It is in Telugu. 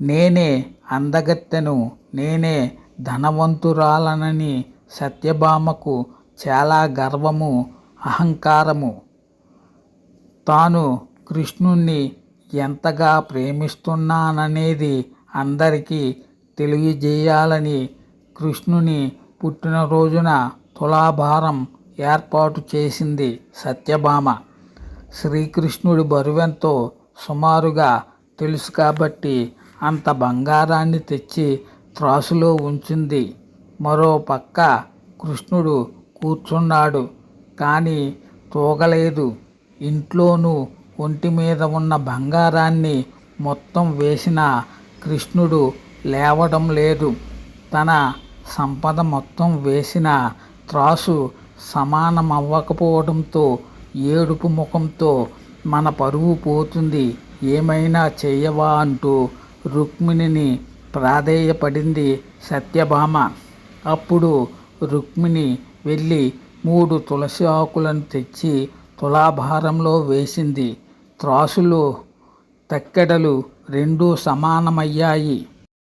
నేనే అందగత్తెను నేనే ధనవంతురాలనని సత్యభామకు చాలా గర్వము అహంకారము. తాను కృష్ణుణ్ణి ఎంతగా ప్రేమిస్తున్నాననేది అందరికీ తెలియజేయాలని కృష్ణుని పుట్టినరోజున తులాభారం ఏర్పాటు చేసింది సత్యభామ. శ్రీకృష్ణుడి బరువెంతో సుమారుగా తెలుసు కాబట్టి అంత బంగారాన్ని తెచ్చి త్రాసులో ఉంచింది. మరో పక్క కృష్ణుడు కూర్చున్నాడు. కానీ తూగలేదు. ఇంట్లోనూ ఒంటి మీద ఉన్న బంగారాన్ని మొత్తం వేసిన కృష్ణుడు లేవడం లేదు. తన సంపద మొత్తం వేసిన త్రాసు సమానం అవ్వకపోవడంతో ఏడుపు ముఖంతో మన పరువు పోతుంది. ఏమైనా చెయ్యవా అంటూ రుక్మిణిని ప్రాధేయపడింది సత్యభామ. అప్పుడు రుక్మిణి వెళ్ళి మూడు తులసి ఆకులను తెచ్చి తులాభారంలో వేసింది. త్రాసులో తక్కెడలు రెండూ సమానమయ్యాయి.